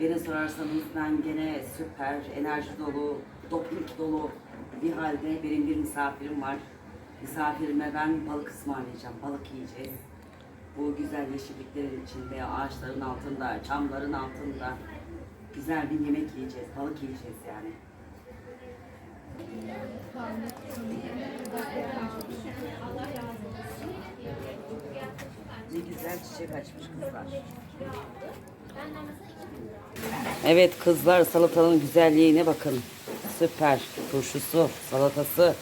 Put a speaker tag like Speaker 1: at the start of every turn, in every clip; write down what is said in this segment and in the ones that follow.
Speaker 1: Beni sorarsanız ben gene süper, enerji dolu, doping dolu bir halde benim bir misafirim var. Misafirime ben balık ısmarlayacağım, balık yiyeceğiz. Bu güzel yeşilliklerin içinde, ağaçların altında, çamların altında güzel bir yemek yiyeceğiz, balık yiyeceğiz yani. Ne güzel çiçek açmış kızlar. Evet kızlar salatanın güzelliğine bakın. Süper. Turşusu, salatası,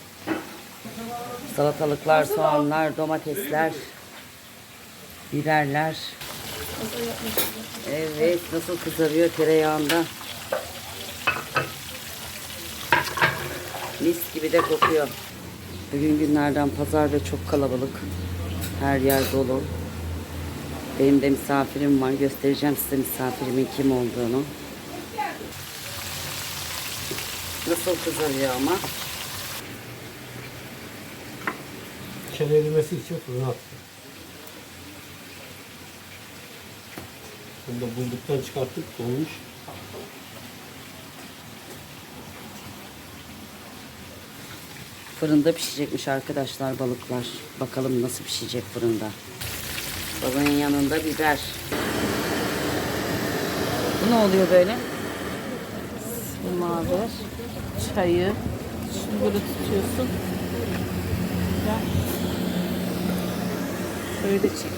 Speaker 1: salatalıklar, soğanlar, domatesler, biberler. Evet nasıl kızarıyor tereyağında. Mis gibi de kokuyor. Bugün günlerden pazar ve çok kalabalık. Her yer dolu. Benim de misafirim var. Göstereceğim size misafirimin kim olduğunu. Nasıl kızarıyor ama.
Speaker 2: Çenerilmesi için fırına attım. Bunu da buzluktan çıkarttık, dolmuş.
Speaker 1: Fırında pişecekmiş arkadaşlar balıklar. Bakalım nasıl pişecek fırında. Balığın yanında biber. Bu ne oluyor böyle?
Speaker 3: Maver, çayı, böyle tutuyorsun. Ya. Şöyle çek.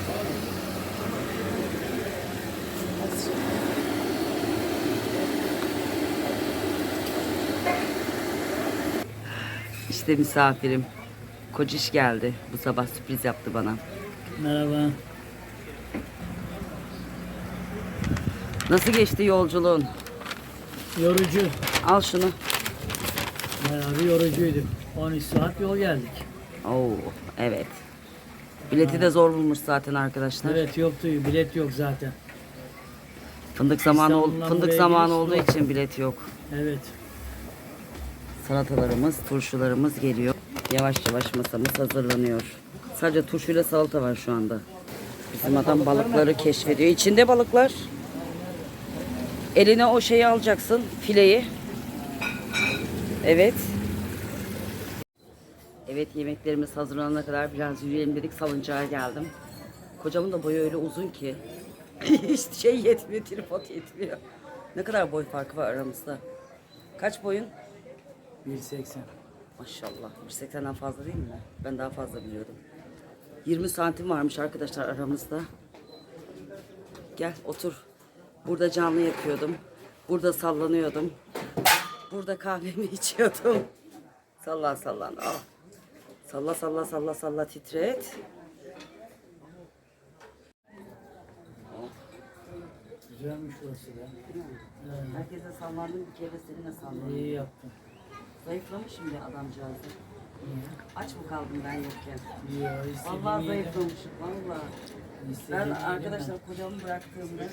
Speaker 1: İşte misafirim. Kociş geldi. Bu sabah sürpriz yaptı bana.
Speaker 4: Merhaba.
Speaker 1: Nasıl geçti yolculuğun?
Speaker 4: Yorucu.
Speaker 1: Al şunu.
Speaker 4: Bayağı bir yorucuydu. 13 saat yol geldik.
Speaker 1: Oo, evet. Bileti de zor bulmuş zaten arkadaşlar.
Speaker 4: Evet yoktu. Bilet yok zaten.
Speaker 1: Fındık zamanı ol-
Speaker 4: İstanbul'dan
Speaker 1: fındık
Speaker 4: buraya
Speaker 1: zamanı olduğu için bilet yok.
Speaker 4: Evet.
Speaker 1: Salatalarımız, turşularımız geliyor. Yavaş yavaş masamız hazırlanıyor. Sadece turşuyla salata var şu anda. Bizim adam balıkları keşfediyor. İçinde balıklar. Eline o şeyi alacaksın, fileyi. Evet. Evet yemeklerimiz hazırlanana kadar biraz yürüyelim dedik salıncağa geldim. Kocamın da boyu öyle uzun ki. Hiç şey yetmiyor, tripod yetmiyor. Ne kadar boy farkı var aramızda? Kaç boyun?
Speaker 4: 1.80.
Speaker 1: Maşallah. 1.80'den fazla değil mi? Ben daha fazla biliyordum. 20 santim varmış arkadaşlar aramızda. Gel otur. Burada canlı yapıyordum. Burada sallanıyordum. Burada kahvemi içiyordum. Salla sallan. Al. Salla salla salla salla titret.
Speaker 4: Güzelmiş burası da.
Speaker 1: Herkese sallandım bir kere seninle sallandım.
Speaker 4: İyi yaptın.
Speaker 1: Zayıflamış şimdi adamcağız. Aç mı kaldım ben yokken?
Speaker 4: Ya.
Speaker 1: Vallahi zayıflamışım valla. Ben arkadaşlar kocamı bıraktığımda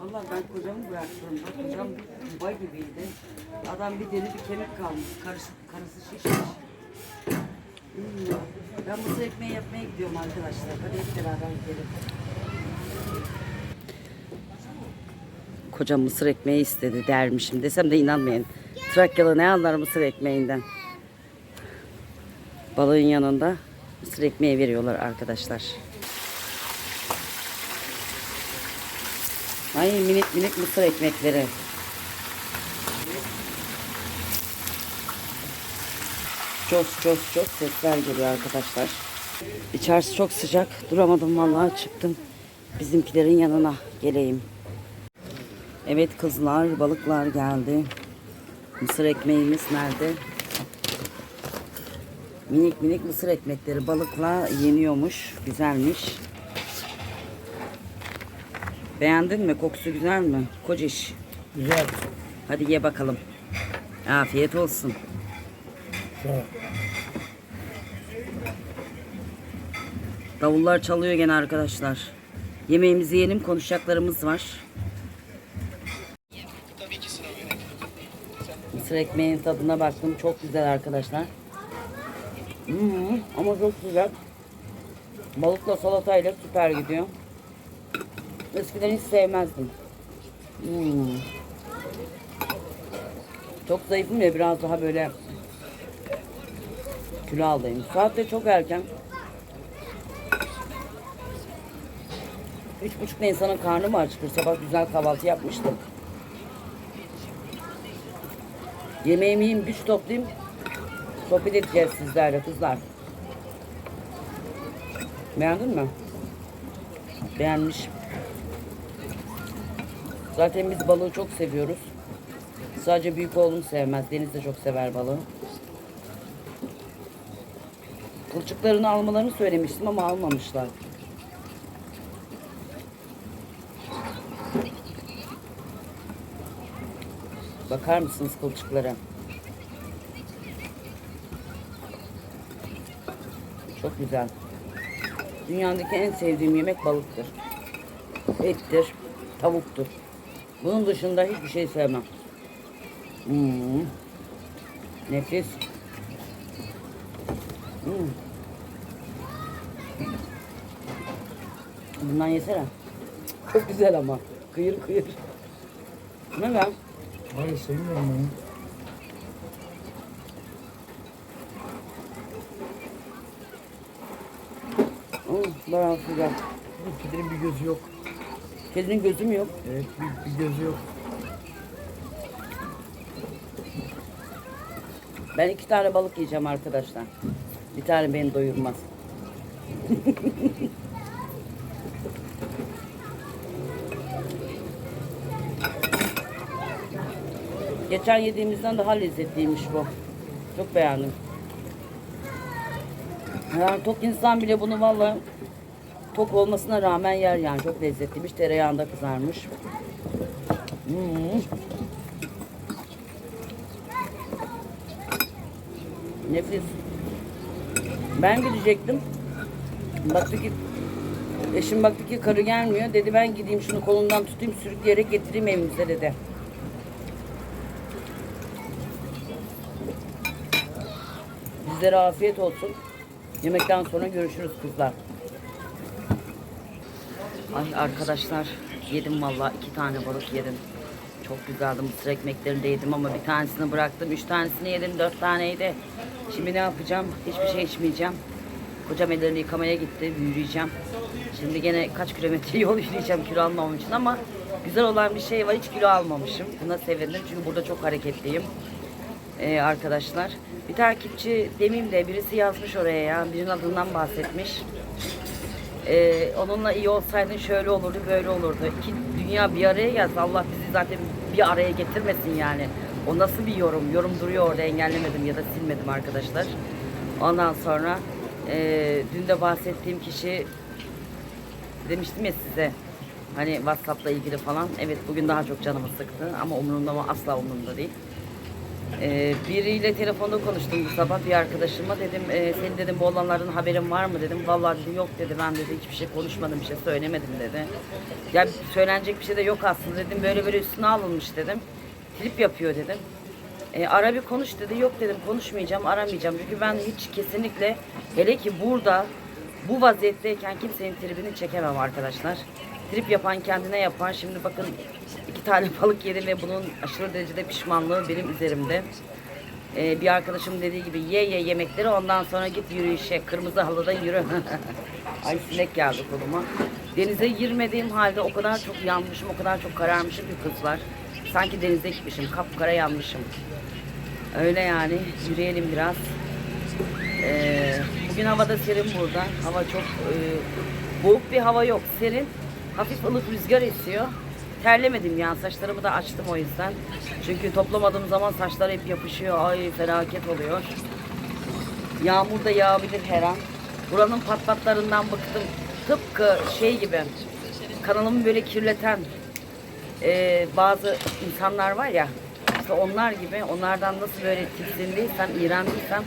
Speaker 1: Vallahi ben kocamı bıraktığımda kocam bir yuva gibiydi. Adam bir deri bir kemik kalmış. Karısı, karısı şişmiş. Hmm. Ben mısır ekmeği yapmaya gidiyorum arkadaşlar. Hadi hep beraber gidelim. Kocam mısır ekmeği istedi dermişim desem de inanmayın. Trakyalı ne anlar mısır ekmeğinden? Balığın yanında mısır ekmeği veriyorlar arkadaşlar. Ay minik minik mısır ekmekleri. Cos cos cos sesler geliyor arkadaşlar. İçerisi çok sıcak. Duramadım vallahi çıktım. Bizimkilerin yanına geleyim. Evet kızlar, balıklar geldi. Mısır ekmeğimiz nerede? Minik minik mısır ekmekleri balıkla yeniyormuş. Güzelmiş. Beğendin mi? Kokusu güzel mi? Kociş.
Speaker 4: Güzel.
Speaker 1: Hadi ye bakalım. Afiyet olsun.
Speaker 4: Ol.
Speaker 1: Davullar çalıyor gene arkadaşlar. Yemeğimizi yiyelim, konuşacaklarımız var. Mısır ekmeğin tadına baktım. Çok güzel arkadaşlar. Hmm, ama çok güzel. Balıkla salatayla süper gidiyor. Eskiden hiç sevmezdim. Hmm. Çok zayıfım ya biraz daha böyle kilo aldayım. Saat de çok erken. Üç buçukta insanın karnı mı acıkır? Sabah güzel kahvaltı yapmıştık. Yemeğimi yiyeyim, güç toplayayım. Sohbet edeceğiz sizlerle kızlar. Beğendin mi? Beğenmiş. Zaten biz balığı çok seviyoruz. Sadece büyük oğlum sevmez. Deniz de çok sever balığı. Kılçıklarını almalarını söylemiştim ama almamışlar. Bakar mısınız kılçıklara? Çok güzel. Dünyadaki en sevdiğim yemek balıktır. Ettir, tavuktur. Bunun dışında hiçbir şey sevmem. Hmm. Nefis. Hmm. Bundan yesene. Çok güzel ama. Kıyır kıyır. Ne lan?
Speaker 4: Hayır sevmiyorum onu.
Speaker 1: Hmm, bayağı güzel.
Speaker 4: Bu kedinin bir gözü yok.
Speaker 1: Kedinin gözü mü yok?
Speaker 4: Evet bir, bir gözü yok.
Speaker 1: Ben iki tane balık yiyeceğim arkadaşlar. Bir tane beni doyurmaz. Geçen yediğimizden daha lezzetliymiş bu. Çok beğendim. Yani tok insan bile bunu vallahi tok olmasına rağmen yer yani. Çok lezzetliymiş. Tereyağında kızarmış. Hmm. Nefis. Ben gidecektim. Baktı ki eşim baktı ki karı gelmiyor. Dedi ben gideyim şunu kolundan tutayım sürükleyerek getireyim evimize dedi. Bizlere afiyet olsun. Yemekten sonra görüşürüz kızlar. Ay arkadaşlar yedim vallahi iki tane balık yedim. Çok güzeldi mısır ekmeklerini de yedim ama bir tanesini bıraktım. Üç tanesini yedim dört taneydi. Şimdi ne yapacağım? Hiçbir şey içmeyeceğim. Kocam ellerini yıkamaya gitti. Yürüyeceğim. Şimdi gene kaç kilometre yol yürüyeceğim kilo almam için ama güzel olan bir şey var. Hiç kilo almamışım. Buna sevindim çünkü burada çok hareketliyim. Ee, arkadaşlar. Bir takipçi demeyeyim de birisi yazmış oraya ya. Birinin adından bahsetmiş. Ee, onunla iyi olsaydın şöyle olurdu böyle olurdu. İki dünya bir araya gelse Allah bizi zaten bir araya getirmesin yani. O nasıl bir yorum? Yorum duruyor orada engellemedim ya da silmedim arkadaşlar. Ondan sonra e, dün de bahsettiğim kişi demiştim ya size hani WhatsApp'la ilgili falan. Evet bugün daha çok canımı sıktı ama umurumda mı? Asla umurumda değil. Ee, biriyle telefonda konuştum bu sabah bir arkadaşıma. Dedim e, senin dedim bu olanlardan haberin var mı? Dedim. Vallahi dedi yok. dedi. Ben dedi hiçbir şey konuşmadım bir şey söylemedim. dedi. Ya söylenecek bir şey de yok aslında. Dedim böyle böyle üstüne alınmış dedim. Trip yapıyor dedim. E, ara bir konuş. dedi. Yok. dedim. Konuşmayacağım aramayacağım. Çünkü ben hiç kesinlikle hele ki burada bu vaziyetteyken kimsenin tribini çekemem arkadaşlar trip yapan kendine yapar şimdi bakın iki tane balık yedim ve bunun aşırı derecede pişmanlığı benim üzerimde. Ee, bir arkadaşım dediği gibi ye ye yemekleri ondan sonra git yürüyüşe kırmızı halıda yürü. Ay sinek geldi koluma. Denize girmediğim halde o kadar çok yanmışım, o kadar çok kararmışım ki kızlar. Sanki denize gitmişim, kapkara yanmışım. Öyle yani yürüyelim biraz. Ee, bugün havada serin burada. Hava çok e, boğuk bir hava yok. Serin. Hafif ılık rüzgar esiyor. Terlemedim yani saçlarımı da açtım o yüzden. Çünkü toplamadığım zaman saçlar hep yapışıyor. Ay felaket oluyor. Yağmur da yağabilir her an. Buranın patlatlarından bıktım. Tıpkı şey gibi kanalımı böyle kirleten e, bazı insanlar var ya işte onlar gibi onlardan nasıl böyle tiksindiysem, iğrendiysem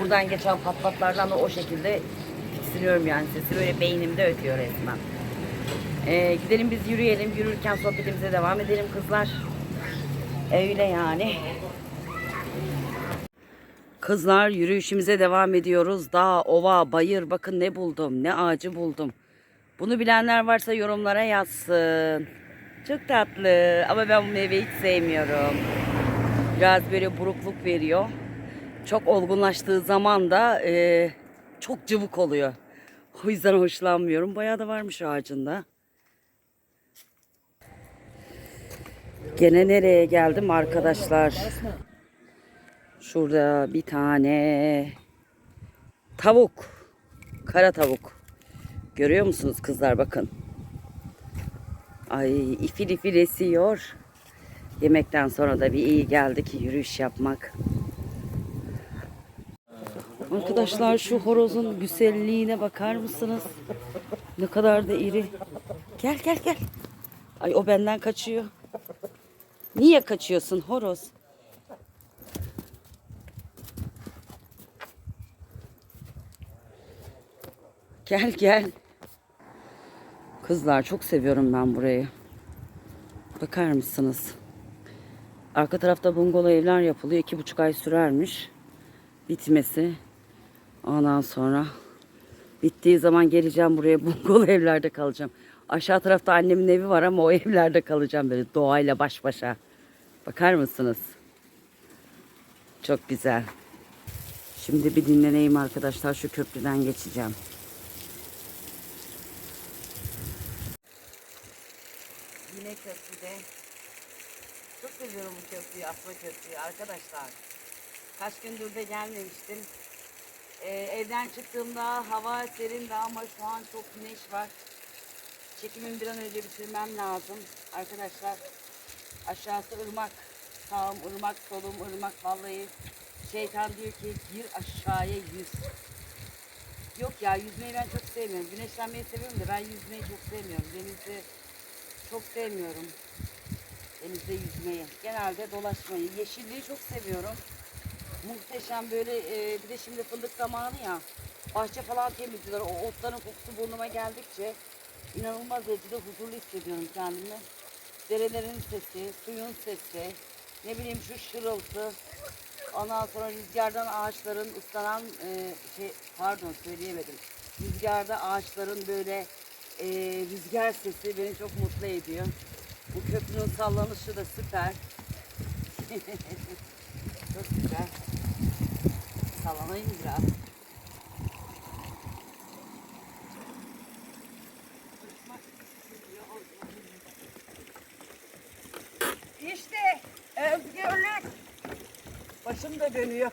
Speaker 1: buradan geçen patlatlardan da o şekilde tiksiniyorum yani sesi böyle beynimde ötüyor resmen. Ee, gidelim biz yürüyelim. Yürürken sohbetimize devam edelim kızlar. Öyle yani. Kızlar yürüyüşümüze devam ediyoruz. Dağ, ova, bayır bakın ne buldum. Ne ağacı buldum. Bunu bilenler varsa yorumlara yazsın. Çok tatlı ama ben bu meyveyi hiç sevmiyorum. Biraz böyle burukluk veriyor. Çok olgunlaştığı zaman da e, çok cıvık oluyor. O yüzden hoşlanmıyorum. Bayağı da varmış ağacında. Gene nereye geldim arkadaşlar? Şurada bir tane tavuk. Kara tavuk. Görüyor musunuz kızlar bakın. Ay ifil ifil esiyor. Yemekten sonra da bir iyi geldi ki yürüyüş yapmak. Arkadaşlar şu horozun güzelliğine bakar mısınız? Ne kadar da iri. Gel gel gel. Ay o benden kaçıyor. Niye kaçıyorsun horoz? Gel gel. Kızlar çok seviyorum ben burayı. Bakar mısınız? Arka tarafta bungalov evler yapılıyor. iki buçuk ay sürermiş. Bitmesi. Ondan sonra bittiği zaman geleceğim buraya bungalov evlerde kalacağım. Aşağı tarafta annemin evi var ama o evlerde kalacağım böyle doğayla baş başa. Bakar mısınız? Çok güzel. Şimdi bir dinleneyim arkadaşlar. Şu köprüden geçeceğim. Yine köprüde. Çok seviyorum bu köprüyü, Asma Köprüyü arkadaşlar. Kaç gündür de gelmemiştim. Ee, evden çıktığımda hava serindi ama şu an çok güneş var. Çekimimi bir an önce bitirmem lazım. Arkadaşlar aşağısı ırmak. Sağım ırmak, solum ırmak. Vallahi şeytan diyor ki gir aşağıya yüz. Yok ya yüzmeyi ben çok sevmiyorum. Güneşlenmeyi seviyorum da ben yüzmeyi çok sevmiyorum. Denizde çok sevmiyorum. Denizde yüzmeyi. Genelde dolaşmayı. Yeşilliği çok seviyorum. Muhteşem böyle e, bir de şimdi fındık zamanı ya. Bahçe falan temizliyorlar. O otların kokusu burnuma geldikçe inanılmaz derecede huzurlu hissediyorum kendimi. Derelerin sesi, suyun sesi, ne bileyim şu şırıltı. Ondan sonra rüzgardan ağaçların ıslanan e, şey pardon söyleyemedim. Rüzgarda ağaçların böyle e, rüzgar sesi beni çok mutlu ediyor. Bu köprünün sallanışı da süper. çok güzel. Sallanayım biraz. İşte özgürlük. Da dönüyor.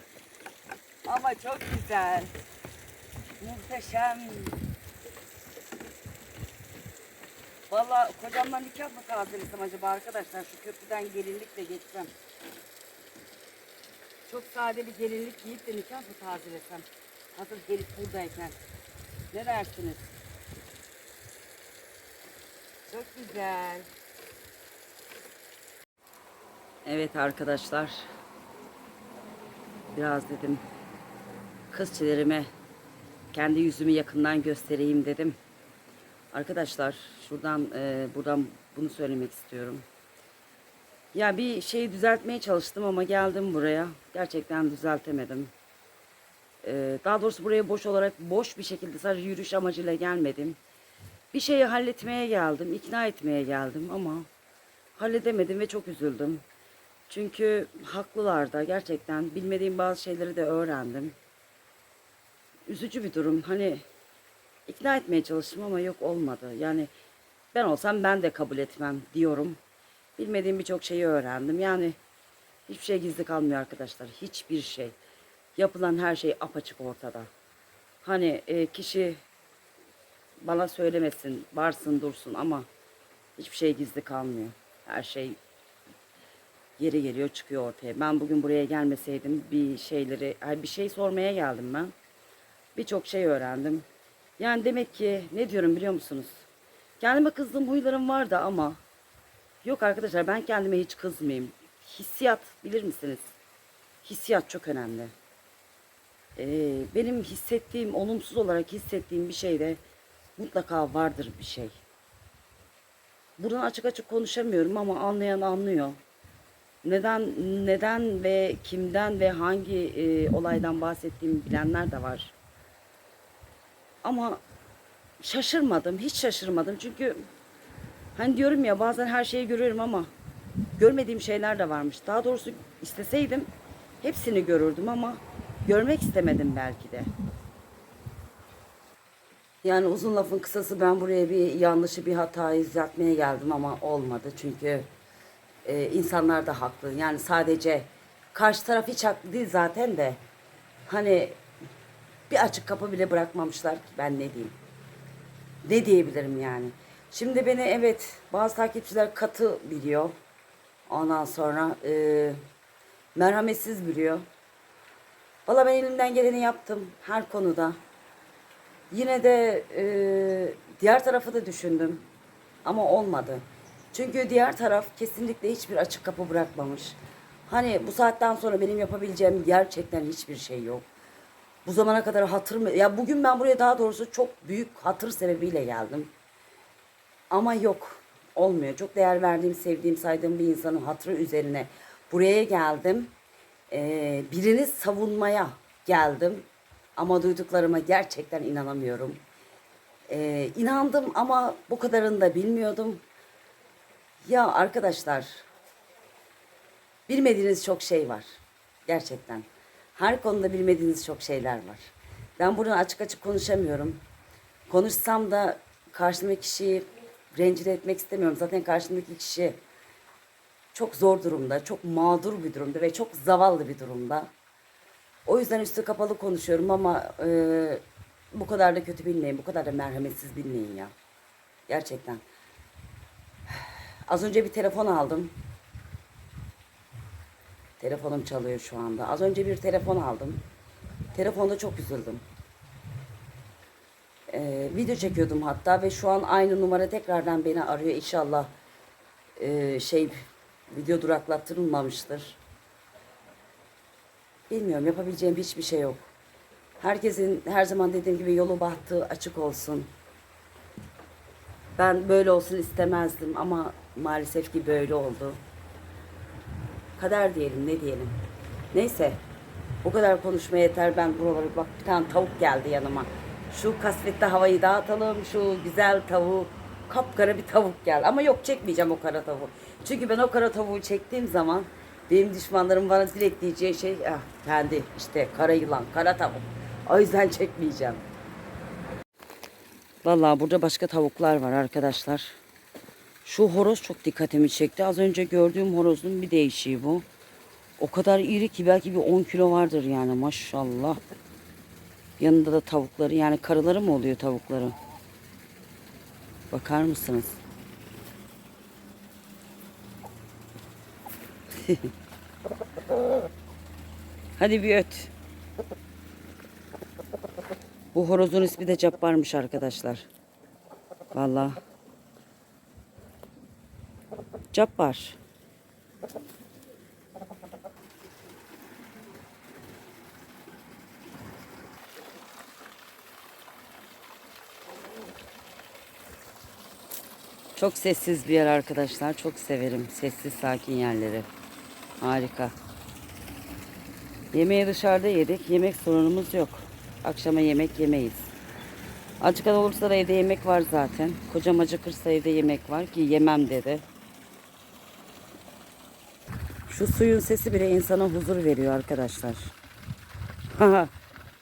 Speaker 1: Ama çok güzel. Muhteşem. Vallahi kocamdan nikah mı tazelesem acaba arkadaşlar? Şu köprüden gelinlikle geçsem. Çok sade bir gelinlik giyip de nikah mı tazelesem? Hazır gelip buradayken. Ne dersiniz? Çok güzel. Evet arkadaşlar. Biraz dedim kızçilerime kendi yüzümü yakından göstereyim dedim. Arkadaşlar şuradan e, buradan bunu söylemek istiyorum. Ya bir şeyi düzeltmeye çalıştım ama geldim buraya. Gerçekten düzeltemedim. E, daha doğrusu buraya boş olarak boş bir şekilde sadece yürüyüş amacıyla gelmedim. Bir şeyi halletmeye geldim, ikna etmeye geldim ama halledemedim ve çok üzüldüm. Çünkü haklılar da gerçekten bilmediğim bazı şeyleri de öğrendim. Üzücü bir durum. Hani ikna etmeye çalıştım ama yok olmadı. Yani ben olsam ben de kabul etmem diyorum. Bilmediğim birçok şeyi öğrendim. Yani hiçbir şey gizli kalmıyor arkadaşlar. Hiçbir şey. Yapılan her şey apaçık ortada. Hani e, kişi bana söylemesin, varsın dursun ama hiçbir şey gizli kalmıyor. Her şey yeri geliyor çıkıyor ortaya. Ben bugün buraya gelmeseydim bir şeyleri, bir şey sormaya geldim ben. Birçok şey öğrendim. Yani demek ki ne diyorum biliyor musunuz? Kendime kızdığım huylarım vardı ama yok arkadaşlar ben kendime hiç kızmayayım. Hissiyat bilir misiniz? Hissiyat çok önemli. Ee, benim hissettiğim, olumsuz olarak hissettiğim bir şeyde mutlaka vardır bir şey. Buradan açık açık konuşamıyorum ama anlayan anlıyor. Neden neden ve kimden ve hangi e, olaydan bahsettiğimi bilenler de var. Ama şaşırmadım, hiç şaşırmadım. Çünkü hani diyorum ya bazen her şeyi görüyorum ama görmediğim şeyler de varmış. Daha doğrusu isteseydim hepsini görürdüm ama görmek istemedim belki de. Yani uzun lafın kısası ben buraya bir yanlışı bir hatayı düzeltmeye geldim ama olmadı. Çünkü e, insanlar da haklı. Yani sadece karşı taraf hiç haklı değil zaten de hani bir açık kapı bile bırakmamışlar ki ben ne diyeyim. Ne diyebilirim yani. Şimdi beni evet bazı takipçiler katı biliyor. Ondan sonra e, merhametsiz biliyor. Valla ben elimden geleni yaptım her konuda. Yine de e, diğer tarafı da düşündüm. Ama olmadı. Çünkü diğer taraf kesinlikle hiçbir açık kapı bırakmamış. Hani bu saatten sonra benim yapabileceğim gerçekten hiçbir şey yok. Bu zamana kadar hatır mı? Ya bugün ben buraya daha doğrusu çok büyük hatır sebebiyle geldim. Ama yok. Olmuyor. Çok değer verdiğim, sevdiğim, saydığım bir insanın hatırı üzerine buraya geldim. Ee, birini savunmaya geldim. Ama duyduklarıma gerçekten inanamıyorum. Ee, inandım ama bu kadarını da bilmiyordum. Ya arkadaşlar, bilmediğiniz çok şey var. Gerçekten. Her konuda bilmediğiniz çok şeyler var. Ben buradan açık açık konuşamıyorum. Konuşsam da karşımdaki kişiyi rencide etmek istemiyorum. Zaten karşımdaki kişi çok zor durumda, çok mağdur bir durumda ve çok zavallı bir durumda. O yüzden üstü kapalı konuşuyorum ama e, bu kadar da kötü bilmeyin, bu kadar da merhametsiz bilmeyin ya. Gerçekten. Az önce bir telefon aldım. Telefonum çalıyor şu anda. Az önce bir telefon aldım. Telefonda çok üzüldüm. Ee, video çekiyordum hatta ve şu an aynı numara tekrardan beni arıyor. İnşallah e, şey video duraklattırılmamıştır. Bilmiyorum yapabileceğim hiçbir şey yok. Herkesin her zaman dediğim gibi yolu bahtı açık olsun. Ben böyle olsun istemezdim ama maalesef ki böyle oldu. Kader diyelim ne diyelim. Neyse bu kadar konuşmaya yeter ben buraları bak bir tane tavuk geldi yanıma. Şu kasvetli havayı dağıtalım şu güzel tavuğu kapkara bir tavuk geldi. Ama yok çekmeyeceğim o kara tavuğu. Çünkü ben o kara tavuğu çektiğim zaman benim düşmanlarım bana direkt diyeceği şey ah, kendi işte kara yılan kara tavuk. O yüzden çekmeyeceğim. Vallahi burada başka tavuklar var arkadaşlar. Şu horoz çok dikkatimi çekti. Az önce gördüğüm horozun bir değişiği bu. O kadar iri ki belki bir 10 kilo vardır yani maşallah. Yanında da tavukları yani karıları mı oluyor tavukları? Bakar mısınız? Hadi bir öt. Bu horozun ismi de Cabbar'mış arkadaşlar. Vallahi. Cabbar. Çok sessiz bir yer arkadaşlar. Çok severim sessiz sakin yerleri. Harika. Yemeği dışarıda yedik. Yemek sorunumuz yok. Akşama yemek yemeyiz. Acıkan olursa da evde yemek var zaten. Kocam acıkırsa evde yemek var ki yemem dedi. Şu suyun sesi bile insana huzur veriyor arkadaşlar.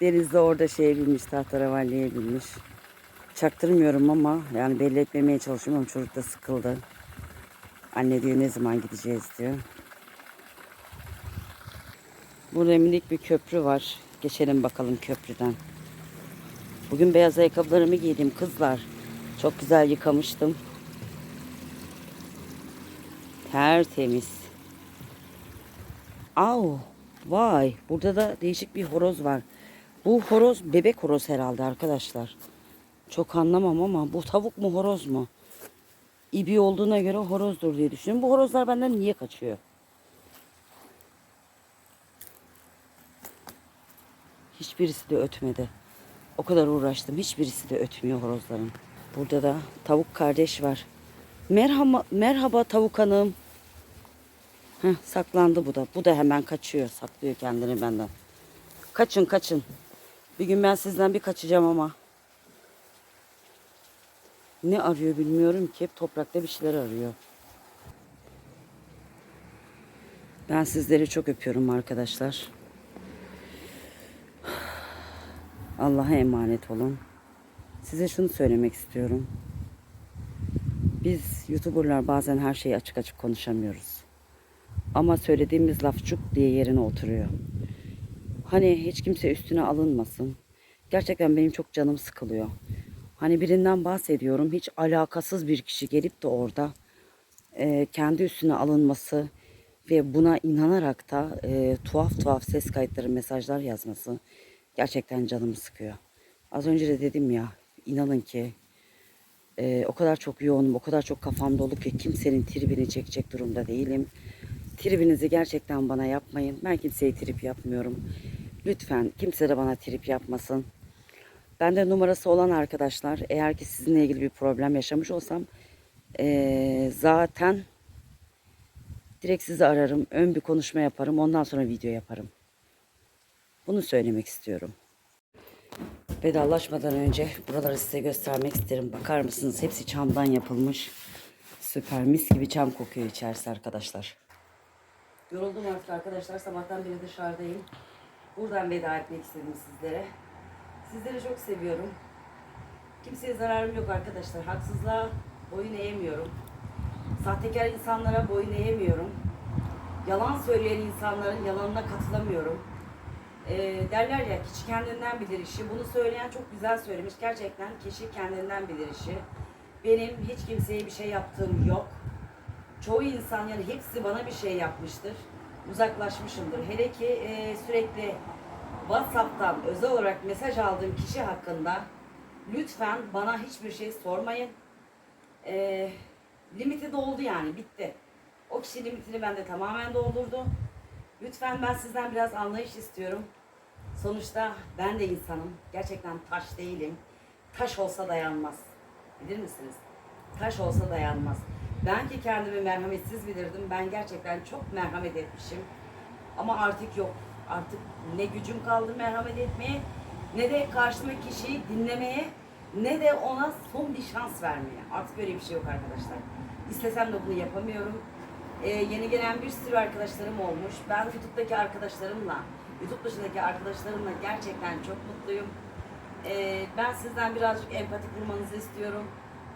Speaker 1: Deniz de orada şeye binmiş, tahterevalliye binmiş. Çaktırmıyorum ama yani belli etmemeye çalışıyorum ama çocuk da sıkıldı. Anne diyor ne zaman gideceğiz diyor. Burada minik bir köprü var. Geçelim bakalım köprüden. Bugün beyaz ayakkabılarımı giydim kızlar. Çok güzel yıkamıştım. Tertemiz. Au, vay. Burada da değişik bir horoz var. Bu horoz bebek horoz herhalde arkadaşlar. Çok anlamam ama bu tavuk mu horoz mu? İbi olduğuna göre horozdur diye düşünüyorum. Bu horozlar benden niye kaçıyor? Hiçbirisi de ötmedi. O kadar uğraştım. Hiçbirisi de ötmüyor horozların. Burada da tavuk kardeş var. Merhaba, merhaba tavuk hanım. Heh, saklandı bu da. Bu da hemen kaçıyor. Saklıyor kendini benden. Kaçın kaçın. Bir gün ben sizden bir kaçacağım ama. Ne arıyor bilmiyorum ki. Hep toprakta bir şeyler arıyor. Ben sizleri çok öpüyorum arkadaşlar. Allah'a emanet olun. Size şunu söylemek istiyorum. Biz YouTuber'lar bazen her şeyi açık açık konuşamıyoruz. Ama söylediğimiz laf cuk diye yerine oturuyor. Hani hiç kimse üstüne alınmasın. Gerçekten benim çok canım sıkılıyor. Hani birinden bahsediyorum. Hiç alakasız bir kişi gelip de orada e, kendi üstüne alınması ve buna inanarak da e, tuhaf tuhaf ses kayıtları, mesajlar yazması gerçekten canımı sıkıyor. Az önce de dedim ya, inanın ki e, o kadar çok yoğunum, o kadar çok kafam dolu ki kimsenin tribini çekecek durumda değilim. Tribinizi gerçekten bana yapmayın. Ben kimseye trip yapmıyorum. Lütfen kimse de bana trip yapmasın. Bende numarası olan arkadaşlar eğer ki sizinle ilgili bir problem yaşamış olsam eee, zaten direkt sizi ararım. Ön bir konuşma yaparım. Ondan sonra video yaparım. Bunu söylemek istiyorum. Vedalaşmadan önce buraları size göstermek isterim. Bakar mısınız? Hepsi çamdan yapılmış. Süper mis gibi çam kokuyor içerisi arkadaşlar. Yoruldum artık arkadaşlar. Sabahtan beri dışarıdayım. Buradan veda etmek istedim sizlere. Sizleri çok seviyorum. Kimseye zararım yok arkadaşlar. Haksızlığa boyun eğemiyorum. Sahtekar insanlara boyun eğemiyorum. Yalan söyleyen insanların yalanına katılamıyorum. Ee, derler ya kişi kendinden bilir işi. Bunu söyleyen çok güzel söylemiş. Gerçekten kişi kendinden bilir işi. Benim hiç kimseye bir şey yaptığım yok. Çoğu insan yani hepsi bana bir şey yapmıştır. Uzaklaşmışımdır. Hele ki e, sürekli WhatsApp'tan özel olarak mesaj aldığım kişi hakkında lütfen bana hiçbir şey sormayın. E, limiti doldu yani bitti. O kişi limitini bende tamamen doldurdu. Lütfen ben sizden biraz anlayış istiyorum. Sonuçta ben de insanım. Gerçekten taş değilim. Taş olsa dayanmaz. Bilir misiniz? Taş olsa dayanmaz. Ben ki kendimi merhametsiz bilirdim. Ben gerçekten çok merhamet etmişim. Ama artık yok. Artık ne gücüm kaldı merhamet etmeye, ne de karşımdaki kişiyi dinlemeye, ne de ona son bir şans vermeye. Artık böyle bir şey yok arkadaşlar. İstesem de bunu yapamıyorum. Ee, yeni gelen bir sürü arkadaşlarım olmuş. Ben YouTube'daki arkadaşlarımla, YouTube dışındaki arkadaşlarımla gerçekten çok mutluyum. Ee, ben sizden birazcık empati kurmanızı istiyorum.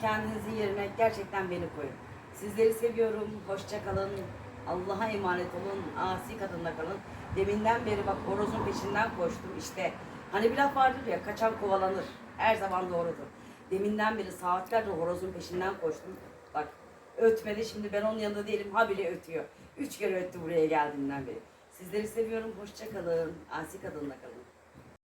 Speaker 1: Kendinizin yerine gerçekten beni koyun. Sizleri seviyorum. Hoşça kalın. Allah'a emanet olun. Asi kadınla kalın. Deminden beri bak horozun peşinden koştum. İşte hani bir laf vardır ya kaçan kovalanır. Her zaman doğrudur. Deminden beri saatlerce horozun peşinden koştum. Bak ötmedi şimdi ben onun yanında değilim. Ha bile ötüyor. Üç kere öttü buraya geldiğinden beri. Sizleri seviyorum. Hoşça kalın. Asi kadınla kalın.